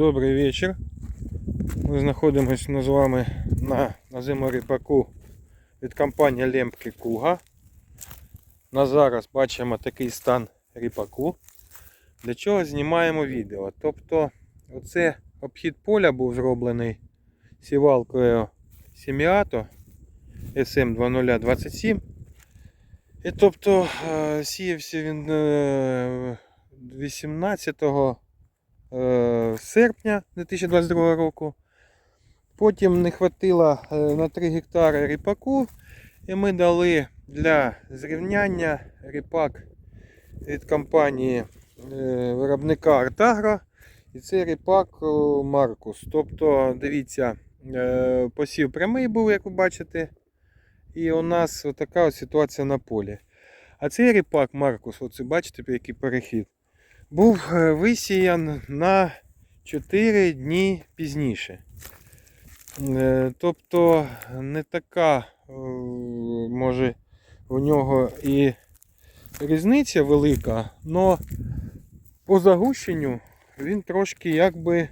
добрий вечір. Ми знаходимося з вами на, на зиморіпаку від компанії Лемпки Куга. На зараз бачимо такий стан ріпаку. Для чого знімаємо відео? Тобто, оце обхід поля був зроблений сівалкою Semiato SM2027. І тобто е, сіявся він е, 18 е, серпня 2022 року. Потім не хватило е, на 3 гектари ріпаку. І ми дали для зрівняння ріпак від компанії е, виробника Артагро. І це ріпак е, Маркус. Тобто, дивіться, е, посів прямий був, як ви бачите. І у нас така ситуація на полі. А цей ріпак Маркус, оце бачите, який перехід, був е, висіян на 4 дні пізніше. Е, Тобто не така, е, може, у нього і різниця велика, але по загущенню він трошки якби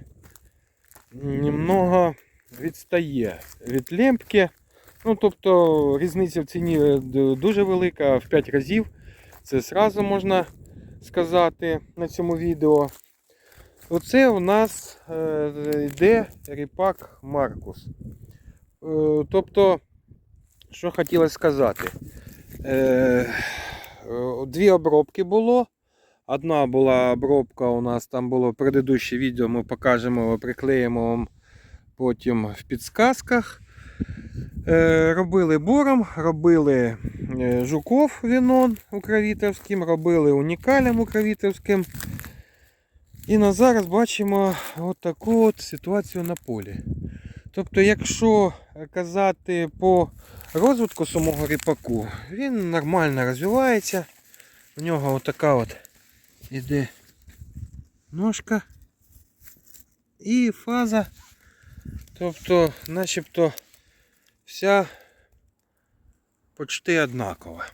немного відстає від лемпки. Ну, тобто різниця в ціні дуже велика, в 5 разів. Це зразу можна сказати на цьому відео. Оце у нас е, йде ріпак Маркус. Е, тобто, що хотілося сказати. Е, дві обробки було. Одна була обробка у нас, там було предыдущее відео, ми покажемо, приклеїмо вам потім в підсказках. Е, робили бором, робили е, жуков вінон укравітовським, робили унікалем укравітовським. І на зараз бачимо от таку от ситуацію на полі. Тобто, якщо казати по розвитку самого ріпаку, він нормально розвивається. У нього отака от іде ножка і фаза. Тобто, начебто вся почти однакова.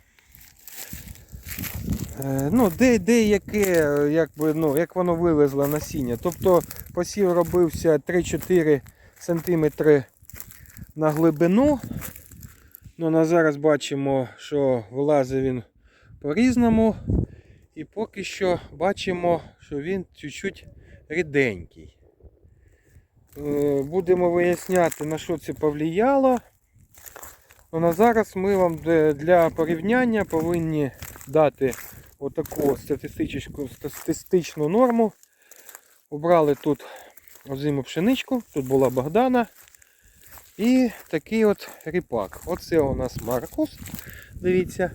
Е, Ну, де, де яке, якби, ну, як воно вивезло насіння. Тобто посів робився 3-4 см на глибину. Ну, на зараз бачимо, що вилазить він по-різному. І поки що бачимо, що він чуть-чуть ріденький. Е, Будемо виясняти, на що це повлияло. Ну, на зараз ми вам для порівняння повинні дати отаку статистичну, статистичну норму. Убрали тут озиму пшеничку, тут була Богдана. І такий от ріпак. Оце у нас Маркус. Дивіться.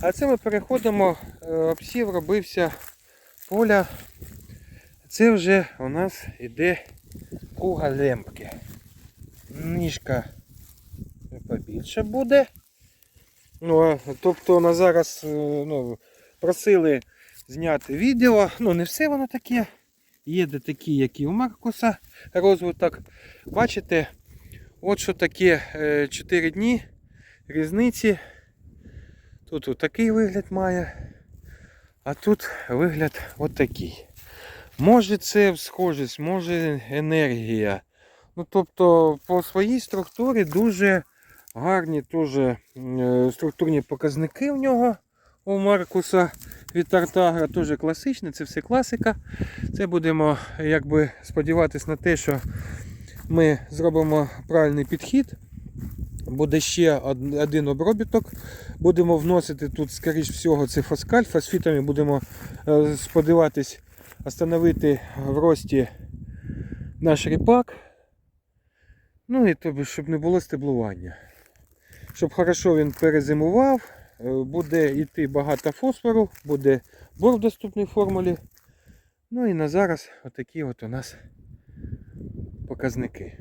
А це ми переходимо, е, обсів робився поля. Це вже у нас іде куга лемпки. Ніжка побільше буде. Ну, тобто на зараз е, ну, просили зняти відео. Ну, не все воно таке. Є де такі, як і у Маркуса розвиток. Бачите, от що таке 4 дні різниці. Тут отакий вигляд має, а тут вигляд отакий. Може це схожість, може енергія. Ну, тобто по своїй структурі дуже гарні дуже е, структурні показники в нього у Маркуса від Тартагра. Теж класичний, це все класика. Це будемо якби сподіватися на те, що ми зробимо правильний підхід. Буде ще один обробіток. Будемо вносити тут, скоріш всього, це фоскаль. Фосфітами будемо е, сподіватись остановити в рості наш ріпак. Ну і тобі, щоб не було стеблування. Щоб хорошо він перезимував, е, буде йти багато фосфору, буде бор в доступній формулі. Ну і на зараз отакі от у нас показники.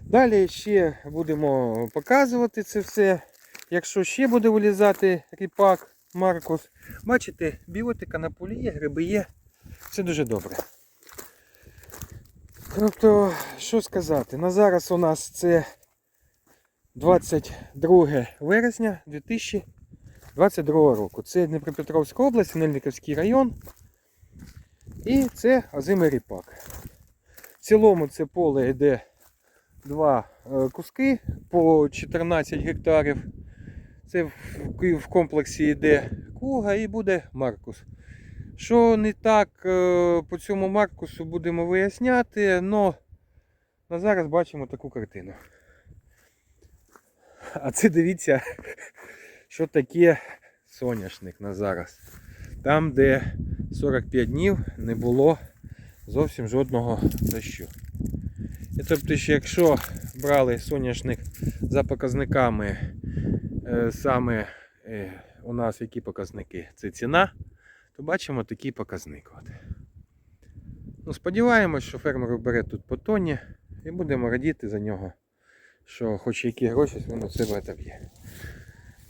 Далі ще будемо показувати це все. Якщо ще буде вилізати ріпак, Маркус, бачите, біотика на полі є, гриби є. Це дуже добре. Тобто, що сказати, на зараз у нас це 22 вересня 2022 року. Це Дніпропетровська область, Нельниковський район. І це озимий ріпак. В цілому це поле йде два е, куски по 14 гектарів. Це в, комплексі йде Куга і буде Маркус. Що не так е, по цьому Маркусу будемо виясняти, але на зараз бачимо таку картину. А це дивіться, що таке соняшник на зараз. Там, де 45 днів не було зовсім жодного дощу. І тобто, що якщо брали соняшник за показниками, е, саме е, у нас які показники? Це ціна, то бачимо такий показник. От. Ну, сподіваємось, що фермер бере тут по і будемо радіти за нього, що хоч які гроші він у себе доб'є.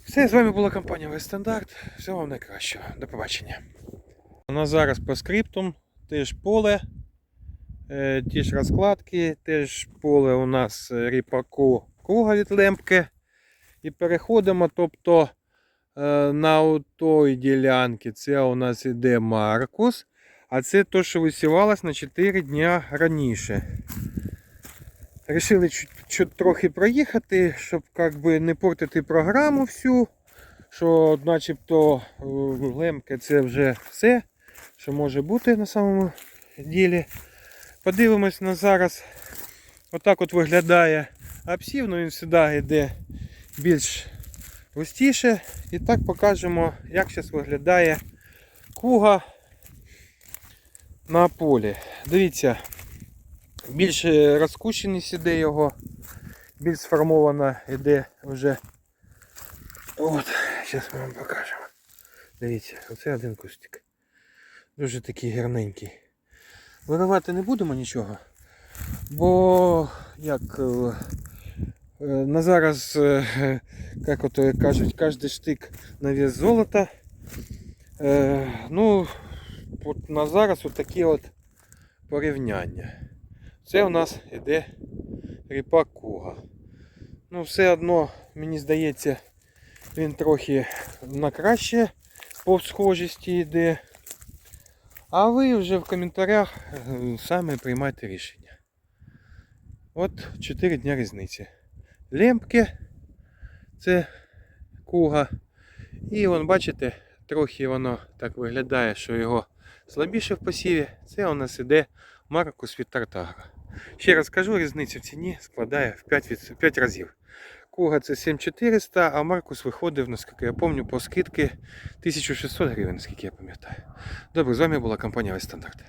Все, з вами була компанія Вестандарт. Всього вам найкращого. До побачення. У зараз по скриптум теж поле, е, ті ж розкладки, теж поле у нас е, ріпаку круга від лемпки. І переходимо, тобто е, на той ділянці це у нас іде Маркус, а це то, що висівалось на 4 дня раніше. Рішили чуть трохи проїхати, щоб как би, не портити програму всю. Що начебто е, лемки це вже все, що може бути на самому ділі. Подивимось на зараз. Отак от виглядає апсів, ну він завжди йде більш густіше. І так покажемо, як зараз виглядає куга на полі. Дивіться, більш розкущеність іде його, більш сформована іде вже. От, зараз ми вам покажемо. Дивіться, оце один кустик. Дуже такий гарненький. Виривати не будемо нічого. Бо, як е, е, на зараз, е, як ото кажуть, кожен штик на вес золота. Ну, от на зараз отакі от порівняння. Це у нас іде ріпак куга. Ну, все одно, мені здається, він трохи на краще по схожості йде. А ви вже в коментарях е, самі приймайте рішення. От 4 дня різниці. Лемпки це куга. І вон, бачите, трохи воно так виглядає, що його слабіше в посіві. Це у нас іде Маркус від Тартагра. Ще раз кажу, різниця в ціні складає в 5, від, 5 разів. Куга це 7400, а Маркус виходив, наскільки я пам'ятаю, по скидки 1600 гривень, наскільки я пам'ятаю. Добре, з вами була компанія Весь Стандарт.